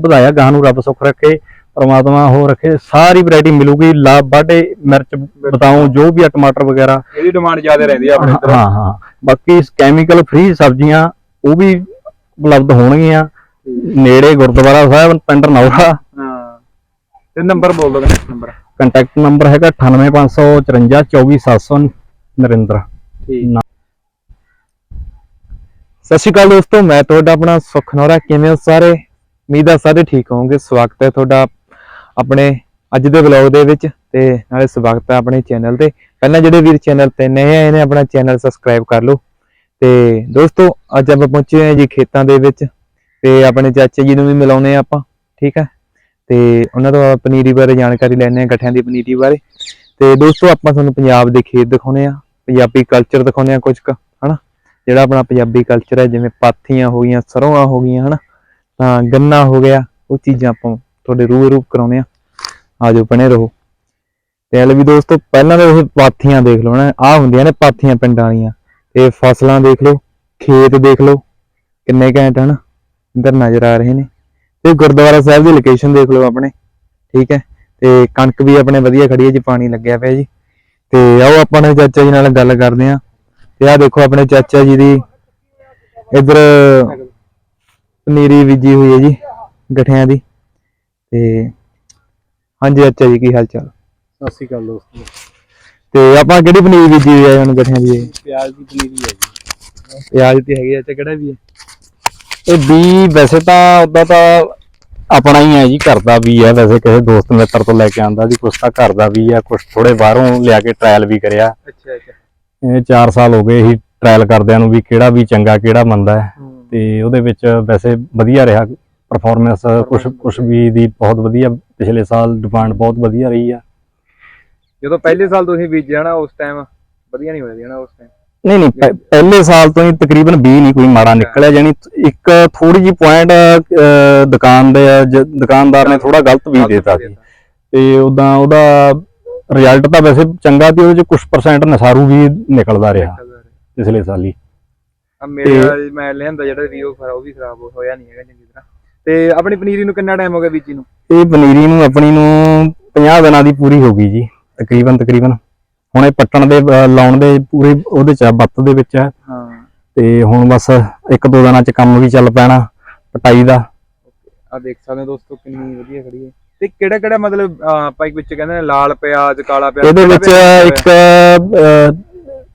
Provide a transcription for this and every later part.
ਵਧਾਇਆ ਗਾਂ ਨੂੰ ਰੱਬ ਸੁੱਖ ਰੱਖੇ ਪਰਮਾਤਮਾ ਹੋ ਰੱਖੇ ਸਾਰੀ ਵੈਰਾਈਟੀ ਮਿਲੂਗੀ ਲਾ ਬਾਡੇ ਮਿਰਚ ਬਤਾਉ ਜੋ ਵੀ ਆ ਟਮਾਟਰ ਵਗੈਰਾ। ਇਹਦੀ ਡਿਮਾਂਡ ਜ਼ਿਆਦਾ ਰਹਿੰਦੀ ਆ ਆਪਣੇ ਇੱਧਰ। ਹਾਂ ਹਾਂ ਬਾਕੀ ਕੈਮੀਕਲ ਫ੍ਰੀ ਸਬਜ਼ੀਆਂ ਉਹ ਵੀ ਉਪਲਬਧ ਹੋਣਗੀਆਂ। ਨੇੜੇ ਗੁਰਦੁਆਰਾ ਸਾਹਿਬ ਪਿੰਡ ਨੌਰਾ ਹਾਂ। ਤੇ ਨੰਬਰ ਬੋਲ ਦੋ ਨੈਕਸਟ ਨੰਬਰ। ਕੰਟੈਕਟ ਨੰਬਰ ਹੈਗਾ 98554 24700 ਨਰਿੰਦਰ। ਠੀਕ। ਸਤਿ ਸ਼੍ਰੀ ਅਕਾਲ ਦੋਸਤੋ ਮੈਂ ਤੁਹਾਡਾ ਆਪਣਾ ਸੁਖ ਨੌਰਾ ਕਿਵੇਂ ਹੋ ਸਾਰੇ? ਉਮੀਦ ਆ ਸਾਰੇ ਠੀਕ ਹੋਵੋਗੇ। ਸਵਾਗਤ ਹੈ ਤੁਹਾਡਾ ਆਪਣੇ ਅੱਜ ਦੇ ਵਲੌਗ ਦੇ ਵਿੱਚ ਤੇ ਨਾਲੇ ਸਵਾਗਤ ਹੈ ਆਪਣੇ ਚੈਨਲ ਤੇ। ਪਹਿਲਾਂ ਜਿਹੜੇ ਵੀਰ ਚੈਨਲ ਤੇ ਨਵੇਂ ਆਏ ਨੇ, ਆਪਣਾ ਚੈਨਲ ਸਬਸਕ੍ਰਾਈਬ ਕਰ ਲਓ। ਤੇ ਦੋਸਤੋ, ਅੱਜ ਆਪਾਂ ਪਹੁੰਚੇ ਹਾਂ ਜੀ ਖੇਤਾਂ ਦੇ ਵਿੱਚ ਤੇ ਆਪਣੇ ਚਾਚਾ ਜੀ ਨੂੰ ਵੀ ਮਿਲਾਉਨੇ ਆ ਆਪਾਂ, ਠੀਕ ਹੈ? ਤੇ ਉਹਨਾਂ ਤੋਂ ਪਨੀਰੀ ਬਾਰੇ ਜਾਣਕਾਰੀ ਲੈਣੇ ਆ ਗੱਠਿਆਂ ਦੀ ਪਨੀਰੀ ਬਾਰੇ। ਤੇ ਦੋਸਤੋ, ਆਪਾਂ ਤੁਹਾਨੂੰ ਪੰਜਾਬ ਦੇ ਖੇਤ ਦਿਖਾਉਨੇ ਆ ਪੰਜਾਬੀ ਕਲਚਰ ਦਿਖਾਉਨੇ ਆ ਕੁਝ ਕੁ, ਹਨਾ? ਜਿਹੜਾ ਆਪਣਾ ਪੰਜਾਬੀ ਕਲਚਰ ਹੈ, ਜਿਵੇਂ ਪਾਥੀਆਂ ਹੋ ਗਈਆਂ ਸਰੋਆਂ ਹੋ ਗਈਆਂ, ਹਨਾ? ਤਾਂ ਗੰਨਾ ਹੋ ਗਿਆ, ਉਹ ਚੀਜ਼ਾਂ ਆਪਾਂ ਤੁਹਾਡੇ ਰੂਬਰੂ ਕਰਾਉਨੇ ਆ ਆਜੋ, ਬਣੇ ਰਹੋ। ਤੇ ਹਲੇ ਵੀ ਦੋਸਤੋ, ਪਹਿਲਾਂ ਤਾਂ ਉਹ ਪਾਥੀਆਂ ਦੇਖ ਲਓ ਨਾ ਆ ਹੁੰਦੀਆਂ ਨੇ ਪਾਥੀਆਂ ਪਿੰਡਾਂ ਵਾਲੀਆਂ। ਤੇ ਫਸਲਾਂ ਦੇਖ ਲਓ, ਖੇਤ ਦੇਖ ਲਓ, ਕਿੰਨੇ ਘੈਂਟ ਹਨ, ਇੱਧਰ ਨਜ਼ਰ ਆ ਰਹੇ ਨੇ। ਤੇ ਗੁਰਦੁਆਰਾ ਸਾਹਿਬ ਦੀ ਲੋਕੇਸ਼ਨ ਦੇਖ ਲਓ ਆਪਣੇ, ਠੀਕ ਹੈ। ਤੇ ਕਣਕ ਵੀ ਆਪਣੇ ਵਧੀਆ ਖੜੀ ਹੈ ਜੀ ਪਾਣੀ ਲੱਗਿਆ ਪਿਆ ਜੀ। ਤੇ ਆਓ, ਆਪਾਂ ਨੇ ਚਾਚਾ ਜੀ ਨਾਲ ਗੱਲ ਕਰਦੇ ਆਂ ਤੇ ਆਹ ਦੇਖੋ, ਆਪਣੇ ਚਾਚਾ ਜੀ ਦੀ ਇਧਰ ਪਨੀਰੀ ਬੀਜੀ ਹੋਈ ਹੈ ਜੀ ਗਠਿਆਂ ਦੀ। ਤੇ ਹਾਂਜੀ ਚਾਚਾ ਜੀ ਕੀ ਹਾਲ ਚਾਲ? ਸਤਿ ਸ਼੍ਰੀ ਅਕਾਲ ਦੋਸਤੋ ਤੇ ਆਪਾਂ ਕਿਹੜੀ ਪਨੀਰੀ ਬੀਜੀ ਹੋਈ ਹੈ ਹੁਣ ਗਠਿਆਂ ਦੀ? ਪਿਆਜ਼ ਦੀ ਪਨੀਰੀ ਹੈ ਜੀ। ਪਿਆਜ਼ ਤੇ ਹੈਗੀ ਤੇ ਕਿਹੜਾ ਵੀ ਹੈ? ਇਹ ਬੀ ਵੈਸੇ ਤਾਂ ਉਦਾਂ ਤਾਂ ਆਪਣਾ ਹੀ ਹੈ ਜੀ ਘਰ ਦਾ ਵੀ ਹੈ। ਵੈਸੇ ਕਿਸੇ ਦੋਸਤ ਮਿੱਤਰ ਤੋਂ ਲੈ ਕੇ ਆਂਦਾ ਜੀ ਕੁਛ ਤਾਂ ਘਰ ਦਾ ਵੀ ਹੈ ਕੁਛ ਥੋੜੇ ਬਾਹਰੋਂ ਲਿਆ ਕੇ ਟ੍ਰਾਇਲ ਵੀ ਕਰਿਆ। ਅੱਛਾ ਅੱਛਾ। ਇਹ 4 ਸਾਲ ਹੋ ਗਏ ਇਹੀ ਟ੍ਰਾਇਲ ਕਰਦਿਆਂ ਨੂੰ ਵੀ ਕਿਹੜਾ ਵੀ ਚੰਗਾ ਕਿਹੜਾ ਮੰਦਾ ਹੈ। ਤੇ ਉਹਦੇ ਵਿੱਚ ਵੈਸੇ ਵਧੀਆ ਰਿਹਾ ਪਰਫਾਰਮੈਂਸ ਕੁਛ ਕੁਛ ਵੀ ਦੀ ਬਹੁਤ ਵਧੀਆ ਪਿਛਲੇ ਸਾਲ ਡਿਮਾਂਡ ਬਹੁਤ ਵਧੀਆ ਰਹੀ ਆ। ਜਦੋਂ ਪਹਿਲੇ ਸਾਲ ਤੁਸੀਂ ਬੀਜਿਆ ਨਾ ਉਸ ਟਾਈਮ ਵਧੀਆ ਨਹੀਂ ਹੋਇਆ ਸੀ ਨਾ ਉਸ ਟਾਈਮ ਨਹੀਂ ਨਹੀਂ ਪਹਿ- ਪਹਿਲੇ ਸਾਲ ਤੋਂ ਹੀ ਤਕਰੀਬਨ 20 ਨਹੀਂ ਕੋਈ ਮਾੜਾ ਨਿਕਲਿਆ ਯਾਨੀ ਇੱਕ ਥੋੜੀ ਜੀ ਪੁਆਇੰਟ ਦੁਕਾਨ ਦੇ ਜ- ਦੁਕਾਨਦਾਰ ਨੇ ਥੋੜਾ ਗਲਤ ਵੀ ਦੇਤਾ ਸੀ। ਤੇ ਉਦਾਂ ਉਹਦਾ ਰਿਜ਼ਲਟ ਤਾਂ ਵੈਸੇ ਚੰਗਾ ਤੇ ਉਹਦੇ ਚ ਕੁਝ ਪਰਸੈਂਟ ਨਸਾਰੂ ਵੀ ਨਿਕਲਦਾ ਰਿਹਾ। ਪਿਛਲੇ ਸਾਲ ਹੀ। ਆ ਮੇਰਾ ਮੈਂ ਲਿਆਂਦਾ ਜਿਹੜਾ ਵੀ ਉਹ ਖਰਾ- ਉਹ ਵੀ ਖਰਾਬ ਹੋਇਆ ਨਹੀਂ ਹੈਗਾ ਚੰਗੀ ਤਰ੍ਹਾਂ। ਤੇ ਆਪਣੀ ਪਨੀਰੀ ਨੂੰ ਕਿੰਨਾ ਟਾਈਮ ਹੋ ਗਿਆ ਬੀਜੀ ਨੂੰ? ਇਹ ਪਨੀਰੀ ਨੂੰ ਆਪਣੀ ਨੂੰ 50 ਦਿਨਾਂ ਦੀ ਪੂਰੀ ਹੋ ਗਈ ਜੀ ਤਕਰੀਬਨ ਤਕਰੀਬਨ। ਹੁਣ ਇਹ ਪੱਟਣ ਦੇ ਲਾਉਣ ਦੇ ਪੂਰੇ ਉਹਦੇ ਚ ਬੱਤ ਦੇ ਵਿੱਚ ਹੈ ਹਾਂ। ਤੇ ਹੁਣ ਬਸ ਇੱਕ ਦੋ ਦਿਨਾਂ ਚ ਕੰਮ ਵੀ ਚੱਲ ਪੈਣਾ ਪਟਾਈ ਦਾ। ਆ ਦੇਖ ਸਕਦੇ ਹੋ ਦੋਸਤੋ ਕਿੰਨੀ ਵਧੀਆ ਖੜੀ ਹੈ। ਤੇ ਕਿਹੜਾ ਕਿਹੜਾ ਮਤਲਬ ਆਪਾਂ ਇੱਕ ਵਿੱਚ ਕਹਿੰਦੇ ਨੇ ਲਾਲ ਪਿਆਜ਼ ਕਾਲਾ ਪਿਆਜ਼ ਇਹਦੇ ਵਿੱਚ ਇੱਕ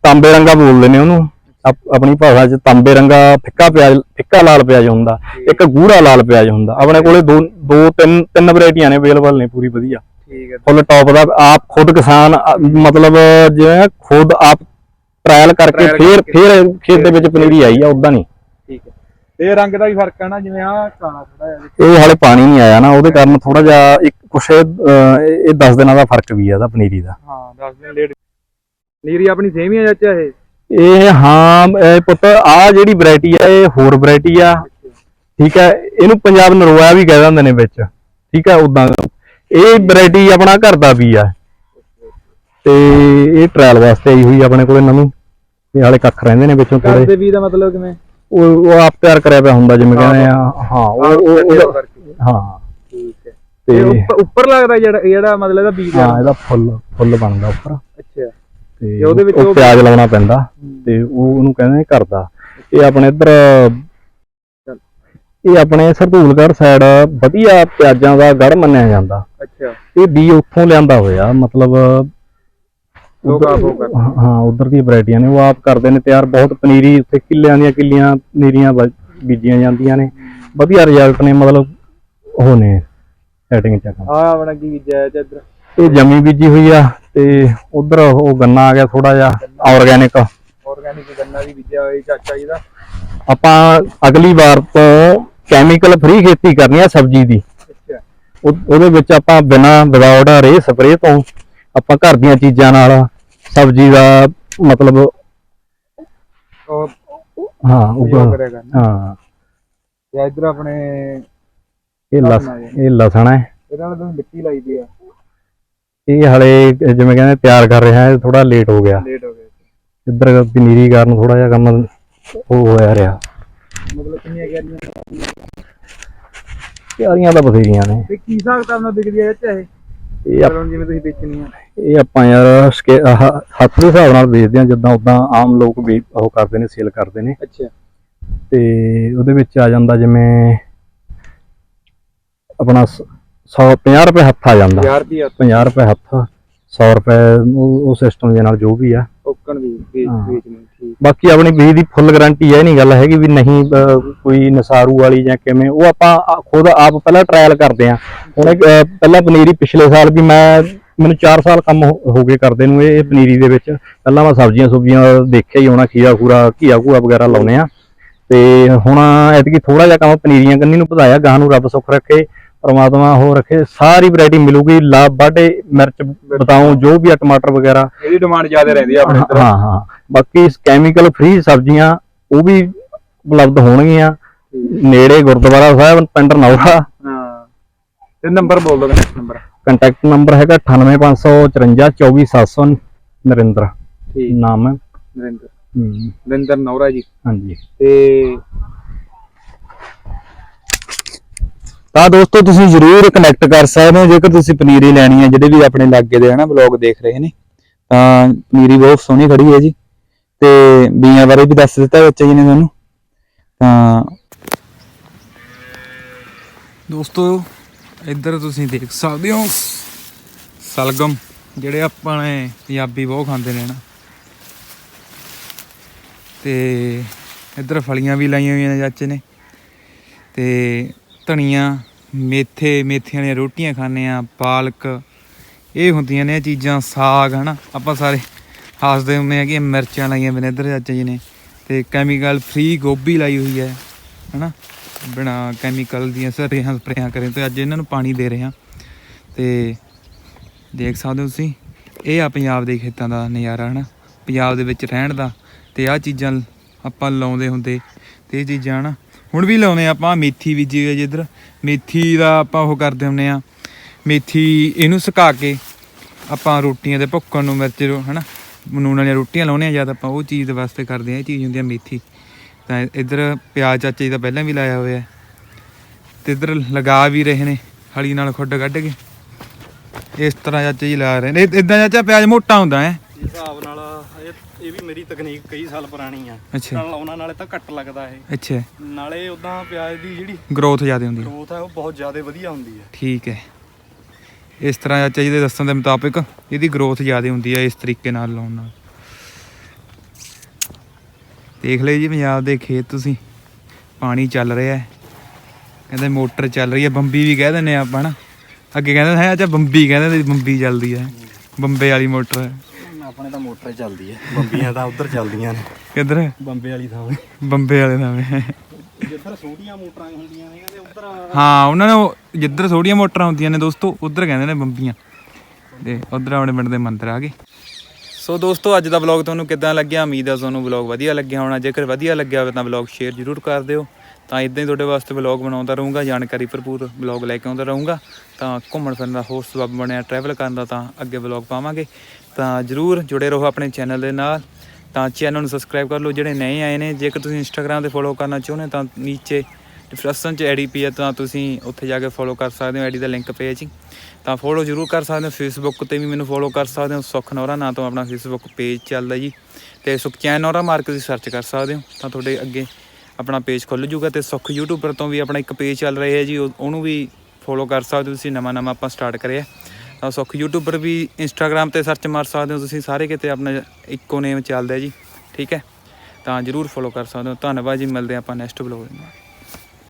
ਤਾਂਬੇ ਰੰਗਾ ਬੋਲਦੇ ਨੇ ਉਹਨੂੰ। ਆਪਣੀ ਭਾਸ਼ਾ 'ਚ ਤਾਂਬੇ ਰੰਗਾ ਫਿੱਕਾ ਪਿਆਜ਼ ਫਿੱਕਾ ਲਾਲ ਪਿਆਜ਼ ਹੁੰਦਾ ਇੱਕ ਗੂੜਾ ਲਾਲ ਪਿਆਜ਼ ਹੁੰਦਾ। ਆਪਣੇ ਕੋਲੇ ਦੋ ਦੋ ਤਿੰਨ ਤਿੰਨ ਵੈਰਾਈਟੀਆਂ ਨੇ ਅਵੇਲੇਬਲ ਨੇ ਪੂਰੀ ਵਧੀਆ। ਠੀਕ ਹੈ। ਫੁੱਲ ਟੌਪ ਦਾ ਆਪ ਖੁਦ ਕਿਸਾਨ ਮਤਲਬ ਜਿਵੇਂ ਖੁਦ ਆਪ ਟ੍ਰਾਇਲ ਕਰਕੇ ਫੇਰ। ਫੇਰ ਖੇਤ ਦੇ ਵਿੱਚ ਪਨੀਰੀ ਆਈ ਆ ਉਦਾਂ ਨਹੀਂ। ਠੀਕ ਹੈ। ਤੇ ਇਹ ਰੰਗ ਦਾ ਵੀ ਫ਼ਰਕ ਹੈ ਨਾ ਜਿਵੇਂ ਆ ਕਾਲਾ ਥੋੜਾ ਜਿਹਾ ਇਹ ਹਾਲੇ ਪਾਣੀ ਨਹੀਂ ਆਇਆ ਨਾ ਉਹਦੇ ਕਾਰਨ ਥੋੜਾ ਜਿਹਾ ਇੱਕ ਕੁਛ ਇਹ, ਅ, ਇਹ 10 ਦਿਨਾਂ ਦਾ ਫ਼ਰਕ ਵੀ ਆ ਪਨੀਰੀ ਦਾ। ਹਾਂ 10 ਦਿਨ ਲੇਟ ਨੀਰੀ ਆਪਣੀ ਸੇਮ ਹੀ ਆ ਚਾਚਾ ਇਹ। ਇਹ ਹਾਂ ਇਹ ਪੁੱਤ ਆ ਜਿਹੜੀ ਵੈਰਾਈਟੀ ਆ ਇਹ ਹੋਰ ਵੈਰਾਈਟੀ ਆ। ਠੀਕ ਹੈ ਇਹਨੂੰ ਪੰਜਾਬ ਨਰੋਆ ਵੀ ਕਹਿ ਦਿੰਦੇ ਨੇ ਵਿੱਚ। ਠੀਕ ਹੈ ਉਦਾਂ ਇਹ ਵੈਰਾਈਟੀ ਆਪਣਾ ਘਰ ਦਾ ਵੀ ਆ। ਤੇ ਇਹ ਟ੍ਰਾਇਲ ਵਾਸਤੇ ਆਈ ਹੋਈ ਆਪਣੇ ਕੋਲੇ ਨਵੀਂ ਇਹ ਹਾਲੇ ਕੱਖ ਰਹਿੰਦੇ ਨੇ ਵਿੱਚੋਂ ਥੋੜੇ ਦੇ ਵੀ ਦਾ ਮਤਲਬ ਕਿਵੇਂ? ਉਹ ਉਹ ਆਪ ਤਿਆਰ ਕਰਿਆ ਪਿਆ ਹੁੰਦਾ ਜਿਵੇਂ ਕਹਿੰਦੇ ਆ ਹਾਂ। ਉਹ ਹਾਂ। ਠੀਕ ਹੈ। ਤੇ ਉੱਪਰ ਲੱਗਦਾ ਜਿਹੜਾ ਜਿਹੜਾ ਮਤਲਬ ਇਹਦਾ ਬੀਜ ਹਾਂ ਇਹਦਾ ਫੁੱਲ ਫੁੱਲ ਬਣਦਾ ਉੱਪਰ। ਤੇ ਉਹਦੇ ਵਿੱਚ ਉਹ ਪਿਆਜ਼ ਲਾਉਣਾ ਪੈਂਦਾ ਤੇ ਉਹ ਉਹਨੂੰ ਕਹਿੰਦੇ ਨੇ ਕਰਦਾ ਇਹ ਆਪਣੇ ਇੱਧਰ ਇਹ ਆਪਣੇ ਸਰਦੂਲਗੜ੍ਹ ਸਾਈਡ ਵਧੀਆ ਪਿਆਜ਼ਾਂ ਦਾ ਗੜ ਮੰਨਿਆ ਜਾਂਦਾ। ਅੱਛਾ। ਇਹ ਬੀ ਉੱਥੋਂ ਲਿਆਂਦਾ ਹੋਇਆ ਮਤਲਬ ਲੋਕ ਆਪ ਉਹ ਕਰਦੇ। ਹਾਂ ਉਧਰ ਦੀਆਂ ਵੈਰਾਈਟੀਆਂ ਨੇ ਉਹ ਆਪ ਕਰਦੇ ਨੇ ਤਿਆਰ ਬਹੁਤ ਪਨੀਰੀ ਉੱਥੇ ਕਿੱਲਿਆਂ ਦੀਆਂ ਕਿੱਲੀਆਂ ਪਨੀਰੀਆਂ ਬੀਜੀਆਂ ਜਾਂਦੀਆਂ ਨੇ। ਵਧੀਆ ਰਿਜ਼ਲਟ ਨੇ ਮਤਲਬ ਉਹ ਨੇ ਸੈਟਿੰਗ ਚ। ਆ ਆਪਣਾ ਕੀ ਬੀਜਿਆ ਇੱਧਰ? ਇਹ ਜਮੀ ਬੀਜੀ ਹੋਈ ਆ ਤੇ ਉਧਰ ਉਹ ਗੰਨਾ ਆ ਗਿਆ ਥੋੜਾ ਜਿਹਾ ਆਰਗੈਨਿਕ ਆਰਗੈਨਿਕ ਗੰਨਾ ਵੀ ਬੀਜਿਆ ਹੋਇਆ ਚਾਚਾ ਜੀ ਦਾ। ਆਪਾਂ ਅਗਲੀ ਵਾਰ ਤੋਂ ਕੈਮੀਕਲ ਫ੍ਰੀ ਖੇਤੀ ਕਰਨੀ ਆ ਸਬਜ਼ੀ ਦੀ। ਉਹਦੇ ਵਿੱਚ ਆਪਾਂ ਬਿਨਾ ਵਿਦਆਊਟ ਰੇ ਸਪਰੇ ਤੋਂ ਆਪਾਂ ਘਰ ਦੀਆਂ ਚੀਜ਼ਾਂ ਨਾਲ ਸਬਜ਼ੀ ਦਾ ਮਤਲਬ ਹਾਂ ਉਗਾ ਹਾਂ। ਤੇ ਇੱਧਰ ਆਪਣੇ ਇਹ ਲਸ ਇਹ। ਲਸਣ ਹੈ। ਇਹਨਾਂ ਨੂੰ ਤੁਸੀਂ ਮਿੱਟੀ ਲਾਈ ਦੀ ਆ। ਇਹ ਹਲੇ ਜਿਵੇਂ ਕਹਿੰਦੇ ਤਿਆਰ ਕਰ ਰਿਹਾ ਹੈ ਥੋੜਾ ਲੇਟ ਹੋ ਗਿਆ। ਲੇਟ ਹੋ ਗਏ ਇੱਧਰ ਪਨੀਰੀ ਕਾਰਨ ਥੋੜਾ ਜਿਹਾ ਕੰਮ ਉਹ ਹੋਇਆ ਰਿਹਾ। ਮਤਲਬ ਕਿੰਨੀਆਂ ਗੈਰੀਆਂ ਤਿਆਰੀਆਂ ਤਾਂ ਬਥੇਰੀਆਂ ਨੇ। ਤੇ ਕੀ ਹਿਸਾਬ ਕਿਤਾਬ ਨਾਲ ਵਿਕਦੀ ਹੈ ਚਾਹੇ? ਇਹ ਆਪ- ਜਿਵੇਂ ਤੁਸੀਂ ਵੇਚਣੀ ਆ। ਇਹ ਆਪਾਂ ਯਾਰ ਹੱਥ ਦੇ ਹਿਸਾਬ ਨਾਲ ਵੇਚਦੇ ਆ ਜਿੱਦਾਂ ਉਦਾਂ ਆਮ ਲੋਕ ਵੀ ਉਹ ਕਰਦੇ ਨੇ ਸੇਲ ਕਰਦੇ ਨੇ। ਅੱਛਾ। ਤੇ ਉਹਦੇ ਵਿੱਚ ਆ ਜਾਂਦਾ ਜਿਵੇਂ ਆਪਣਾ 100 50 ਰੁਪਏ ਹੱਥ ਆ ਜਾਂਦਾ। 1000 ਰੁਪਏ 50 ਰੁਪਏ ਹੱਥ 100 ਰੁਪਏ ਉਹ ਸਿਸਟਮ ਦੇ ਨਾਲ ਜੋ ਵੀ ਆ। ਓਕਣ ਹਾਂ। ਵੇਚਣੀ ਠੀਕ। ਬਾਕੀ ਆਪਣੀ ਬੀਜ ਦੀ ਫੁੱਲ ਗਾਰੰਟੀ ਹੈ ਨਹੀਂ ਗੱਲ ਹੈਗੀ ਵੀ ਨਹੀਂ ਕੋਈ ਨਸਾਰੂ ਵਾਲੀ ਜਾਂ ਕਿਵੇਂ ਉਹ ਆਪਾਂ ਖੁਦ ਆਪ ਪਹਿਲਾਂ ਟਰਾਇਲ ਕਰਦੇ ਆ। ਹੁਣ ਪਹਿਲਾਂ ਪਨੀਰੀ ਪਿਛਲੇ ਸਾਲ ਵੀ ਮੈਂ ਮੈਨੂੰ 4 ਸਾਲ ਕੰਮ ਹੋ ਗਏ ਕਰਦੇ ਨੂੰ ਇਹ ਇਹ ਪਨੀਰੀ ਦੇ ਵਿੱਚ। ਪਹਿਲਾਂ ਮੈਂ ਸਬਜ਼ੀਆਂ ਸੁਬਜ਼ੀਆਂ ਦੇਖਿਆ ਹੀ ਹੋਣਾ ਖੀਰਾ ਖੂਰਾ ਘੀਆ ਘੂਆ ਵਗੈਰਾ ਲਾਉਨੇ ਆ। ਤੇ ਹੁਣ ਐਤਕੀ ਥੋੜਾ ਜਿਹਾ ਕੰਮ ਪਨੀਰੀਆਂ ਕੰਨੀ ਨੂੰ ਵਧਾਇਆ ਗਾਂ ਨੂੰ ਰੱਬ ਸੁੱਖ ਰੱਖੇ। ਪਰਮਾਤਮਾ ਹੋ ਰੱਖੇ ਸਾਰੀ ਵੈਰਾਈਟੀ ਮਿਲੂਗੀ ਲਾ ਬਾਡੇ ਮਿਰਚ ਬਤਾਉ ਜੋ ਵੀ ਆ ਟਮਾਟਰ ਵਗੈਰਾ। ਇਹਦੀ ਡਿਮਾਂਡ ਜ਼ਿਆਦਾ ਰਹਿੰਦੀ ਆ ਆਪਣੇ ਇੱਧਰ। ਹਾਂ ਹਾਂ। ਬਾਕੀ ਕੈਮੀਕਲ ਫ੍ਰੀ ਸਬਜ਼ੀਆਂ ਉਹ ਵੀ ਉਪਲਬਧ ਹੋਣਗੀਆਂ। ਨੇੜੇ ਗੁਰਦੁਆਰਾ ਸਾਹਿਬ ਪਿੰਡ ਨੌਰਾ। ਹਾਂ। ਤੇ ਨੰਬਰ ਬੋਲ ਦੋ ਨੈਕਸਟ ਨੰਬਰ। ਕੰਟੈਕਟ ਨੰਬਰ ਹੈਗਾ 98554 24700 ਨਰਿੰਦਰ। ਠੀਕ। ਨਾਮ ਹੈ। ਨਰਿੰਦਰ। ਨਰਿੰਦਰ ਨੌਰਾ ਜੀ। ਹਾਂਜੀ। ਤੇ ਤਾਂ ਦੋਸਤੋ ਤੁਸੀਂ ਜਰੂਰ ਕਨੈਕਟ ਕਰ ਸਕਦੇ ਹੋ, ਜੇਕਰ ਤੁਸੀਂ ਪਨੀਰੀ ਲੈਣੀ ਹੈ, ਜਿਹੜੇ ਵੀ ਆਪਣੇ ਲਾਗੇ ਦੇ ਹਨਾ ਬਲੌਗ ਦੇਖ ਰਹੇ ਨੇ, ਤਾਂ ਪਨੀਰੀ ਬਹੁਤ ਸੋਹਣੀ ਖੜੀ ਹੈ ਜੀ। ਤੇ ਬੀਆਂ ਬਾਰੇ ਵੀ ਦੱਸ ਦਿੱਤਾ ਬੱਚਾ ਜੀ ਨੇ ਤੁਹਾਨੂੰ ਤਾਂ ਦੋਸਤੋ, ਇੱਧਰ ਤੁਸੀਂ ਦੇਖ ਸਕਦੇ ਹੋ, ਸਲਗਮ, ਜਿਹੜੇ ਆਪਣੇ ਪੰਜਾਬੀ ਬਹੁਤ ਖਾਂਦੇ ਨੇ ਨਾ ਤੇ ਇੱਧਰ ਫਲੀਆਂ ਵੀ ਲਾਈਆਂ ਹੋਈਆਂ ਨੇ ਚਾਚੇ ਨੇ। ਤੇ ਧਨੀਆ ਮੇਥੇ, ਮੇਥੀਆਂ ਦੀਆਂ ਰੋਟੀਆਂ ਖਾਂਦੇ ਆ ਪਾਲਕ। ਇਹ ਹੁੰਦੀਆਂ ਨੇ ਇਹ ਚੀਜ਼ਾਂ, ਸਾਗ, ਹਨਾ? ਆਪਾਂ ਸਾਰੇ ਹੱਸਦੇ ਹੁੰਦੇ ਆ ਕਿ ਮਿਰਚਾਂ ਲਾਈਆਂ ਵੀ ਨੇ ਚਾਚਾ ਜੀ ਨੇ ਤੇ ਕੈਮੀਕਲ ਫ੍ਰੀ ਗੋਭੀ ਲਾਈ ਹੋਈ ਹੈ, ਹਨਾ? ਬਿਨਾ ਕੈਮੀਕਲ ਦੀਆਂ ਸਪਰੇਆਂ ਸਪਰੇਆਂ ਕਰੇ ਤੇ ਅੱਜ ਇਹਨਾਂ ਨੂੰ ਪਾਣੀ ਦੇ ਰਹੇ ਹਾਂ। ਤੇ ਦੇਖ ਸਕਦੇ ਹੋ ਤੁਸੀਂ, ਇਹ ਆ ਪੰਜਾਬ ਦੇ ਖੇਤਾਂ ਦਾ ਨਜ਼ਾਰਾ, ਹਨਾ? ਪੰਜਾਬ ਦੇ ਵਿੱਚ ਰਹਿਣ ਦਾ ਤੇ ਆਹ ਚੀਜ਼ਾਂ ਆਪਾਂ ਲਾਉਂਦੇ ਹੁੰਦੇ, ਤੇ ਇਹ ਚੀਜ਼ਾਂ, ਹਨਾ? ਹੁਣ ਵੀ ਲਾਉਂਦੇ ਆ ਆਪਾਂ, ਮੇਥੀ ਬੀਜੀ ਹੋਈ ਜਿੱਧਰ ਮੇਥੀ ਦਾ ਆਪਾਂ ਉਹ ਕਰਦੇ ਹੁੰਦੇ ਆ ਮੇਥੀ ਇਹਨੂੰ ਸੁਕਾ ਕੇ ਆਪਾਂ ਰੋਟੀਆਂ ਦੇ ਭੁੱਕਣ ਨੂੰ ਮਿਰਚ ਰੋ- ਹਨਾ ਨੂਨ ਵਾਲੀਆਂ ਰੋਟੀਆਂ ਲਾਉਣੇ ਆ ਜਦ ਆਪਾਂ ਉਹ ਚੀਜ਼ ਦੇ ਵਾਸਤੇ ਕਰਦੇ ਆ ਇਹ ਚੀਜ਼ ਹੁੰਦੀ ਆ ਮੇਥੀ। ਤਾਂ ਇੱਧਰ ਪਿਆਜ਼ ਚਾਚੇ ਦਾ ਪਹਿਲਾਂ ਵੀ ਲਾਇਆ ਹੋਇਆ ਤੇ ਇੱਧਰ ਲਗਾ ਵੀ ਰਹੇ ਨੇ, ਹਲੀ ਨਾਲ ਖੁੱਡ ਕੱਢ ਕੇ। ਇਸ ਤਰ੍ਹਾਂ ਚਾਚੇ ਜੀ ਲਾ ਰਹੇ ਨੇ। ਇਦਾਂ ਚਾਚਾ ਪਿਆਜ਼ ਮੋਟਾ ਹੁੰਦਾ ਹੈ। ਹਿਸਾਬ ਨਾਲ ਇਹ- ਵੀ ਮੇਰੀ ਤਕਨੀਕ ਕਈ ਸਾਲ ਪੁਰਾਣੀ ਆ। ਅੱਛਾ। ਲਾਉਣਾ ਨਾਲੇ ਤਾਂ ਘੱਟ ਲੱਗਦਾ ਇਹ। ਅੱਛਾ। ਨਾਲੇ ਉਦਾਂ ਪਿਆਜ਼ ਦੀ ਜਿਹੜੀ ਗਰੋਥ ਜ਼ਿਆਦਾ ਹੁੰਦੀ ਹੈ ਗਰੋਥ ਹੈ ਉਹ ਬਹੁਤ ਜ਼ਿਆਦਾ ਵਧੀਆ ਹੁੰਦੀ ਹੈ ਠੀਕ ਹੈ। ਇਸ ਤਰ੍ਹਾਂ ਚਾਚਾ ਜੀ ਦੇ ਦੱਸਣ ਦੇ ਮੁਤਾਬਿਕ ਇਹਦੀ ਗਰੋਥ ਜ਼ਿਆਦਾ ਹੁੰਦੀ ਹੈ ਇਸ ਤਰੀਕੇ ਨਾਲ ਲਾਉਣ ਨਾਲ। ਦੇਖ ਲਓ ਜੀ ਪੰਜਾਬ ਦੇ ਖੇਤ ਤੁਸੀਂ। ਪਾਣੀ ਚੱਲ ਰਿਹਾ ਹੈ। ਕਹਿੰਦੇ ਮੋਟਰ ਚੱਲ ਰਹੀ ਹੈ ਬੰਬੀ ਵੀ ਕਹਿ ਦਿੰਦੇ ਆ ਆਪਾਂ ਨਾ। ਅੱਗੇ ਕਹਿੰਦੇ ਹੈ ਅੱਛਾ ਬੰਬੀ ਕਹਿੰਦੇ ਤੇ ਬੰਬੀ ਚੱਲਦੀ ਹੈ। ਬੰਬੇ ਵਾਲੀ ਮੋਟਰ। ਹੈ ਆਪਣੇ ਤਾਂ ਮੋਟਰ ਚੱਲਦੀ ਹੈ। ਬੰਬੀਆਂ ਤਾਂ ਉੱਧਰ ਚੱਲਦੀਆਂ ਨੇ। ਕਿੱਧਰ? ਬੰਬੇ ਵਾਲੀ ਥਾਂ ਬੰਬੇ ਵਾਲੇ ਨਾਵੇਂ ਜਿੱਧਰ ਛੋਟੀਆਂ ਮੋਟਰਾਂ ਹੁੰਦੀਆਂ ਨੇ ਤੇ ਉੱਧਰ ਹਾਂ ਉਹਨਾਂ ਨੇ ਉਹ ਜਿੱਧਰ ਥੋੜੀਆਂ ਮੋਟਰਾਂ ਹੁੰਦੀਆਂ ਨੇ ਦੋਸਤੋ ਉਧਰ ਕਹਿੰਦੇ ਨੇ ਬੰਬੀਆਂ। ਤੇ ਉਧਰ ਆਪਣੇ ਪਿੰਡ ਦੇ ਮੰਦਰ ਆ ਗਏ। ਸੋ ਦੋਸਤੋ ਅੱਜ ਦਾ ਵਲੌਗ ਤੁਹਾਨੂੰ ਕਿੱਦਾਂ ਲੱਗਿਆ? ਉਮੀਦ ਹੈ ਤੁਹਾਨੂੰ ਵਲੌਗ ਵਧੀਆ ਲੱਗਿਆ ਹੋਣਾ। ਜੇਕਰ ਵਧੀਆ ਲੱਗਿਆ ਹੋਵੇ ਤਾਂ ਵਲੌਗ ਸ਼ੇਅਰ ਜ਼ਰੂਰ ਕਰ ਦਿਓ। ਤਾਂ ਇਦਾਂ ਹੀ ਤੁਹਾਡੇ ਵਾਸਤੇ ਵਲੌਗ ਬਣਾਉਂਦਾ ਰਹੂੰਗਾ, ਜਾਣਕਾਰੀ ਭਰਪੂਰ ਵਲੌਗ ਲੈ ਕੇ ਆਉਂਦਾ ਰਹੂੰਗਾ। ਤਾਂ ਘੁੰਮਣ ਫਿਰਨ ਦਾ ਹੋਰ ਸਬਬ ਬਣਿਆ ਟਰੈਵਲ ਕਰਨ ਦਾ ਤਾਂ ਅੱਗੇ ਵਲੌਗ ਪਾਵਾਂਗੇ। ਤਾਂ ਜਰੂਰ ਜੁੜੇ ਰਹੋ ਆਪਣੇ ਚੈਨਲ ਦੇ ਨਾਲ। ਤਾਂ ਚੈਨਲ ਨੂੰ ਸਬਸਕ੍ਰਾਈਬ ਕਰ ਲਓ, ਜਿਹੜੇ ਨਵੇਂ ਆਏ ਨੇ, ਜੇਕਰ ਤੁਸੀਂ ਇੰਸਟਾਗ੍ਰam ਤੇ ਫੋਲੋ ਕਰਨਾ ਚਾਹੁੰਦੇ ਹੋ, ਤਾਂ ਨੀਚੇ ਡਿਸਕ੍ਰਿਪਸ਼ਨ 'ਚ ਆਈਡੀ ਪਈ ਹੈ, ਤਾਂ ਤੁਸੀਂ ਉੱਥੇ ਜਾ ਕੇ ਫੋਲੋ ਕਰ ਸਕਦੇ ਹੋ ਆਈਡੀ ਦਾ ਲਿੰਕ ਪਿਆ ਜੀ ਤਾਂ ਫੋਲੋ ਜ਼ਰੂਰ ਕਰ ਸਕਦੇ ਹੋ ਫੇਸਬੁੱਕ ਤੇ ਵੀ ਮੈਨੂੰ ਫੋਲੋ ਕਰ ਸਕਦੇ ਹੋ, ਸੁਖ ਨੌਰਾ ਨਾਂ ਤੋਂ ਆਪਣਾ ਫੇਸਬੁੱਕ ਪੇਜ ਚੱਲਦਾ ਜੀ। ਤੇ ਸੁਖਚੈਨ ਨੌਰਾ ਮਾਰ ਕੇ ਤੁਸੀਂ ਸਰਚ ਕਰ ਸਕਦੇ ਹੋ, ਤਾਂ ਤੁਹਾਡੇ ਅੱਗੇ ਆਪਣਾ ਪੇਜ ਖੁੱਲ ਜੂਗਾ ਤੇ ਸੁਖ ਯੂਟਿਊਬਰ ਤੋਂ ਵੀ ਆਪਣਾ ਇੱਕ ਪੇਜ ਚੱਲ ਰਿਹਾ ਹੈ ਜੀ ਉਹਨੂੰ ਵੀ ਫੋਲੋ ਕਰ ਸਕਦੇ ਹੋ ਤੁਸੀਂ, ਨਵਾਂ ਨਵਾਂ ਆਪਾਂ ਸਟਾਰਟ ਕਰਿਆ ਤਾਂ ਸੁਖ ਯੂਟਿਊਬਰ ਵੀ ਇੰਸਟਾਗ੍ਰam ਤੇ ਸਰਚ ਮਾਰ ਸਕਦੇ ਹੋ ਤੁਸੀਂ, ਸਾਰੇ ਕਿਤੇ ਆਪਣਾ ਇੱਕੋ ਨੇਮ ਚੱਲਦਾ ਜੀ, ਠੀਕ ਹੈ। ਤਾਂ ਜਰੂਰ ਫੋਲੋ ਕਰ ਸਕਦੇ ਹੋ। ਧੰਨਵਾਦ ਜੀ, ਮਿਲਦੇ ਹਾਂ ਆਪਾਂ ਨੈਕਸਟ ਵਲੋਗ ਦੇ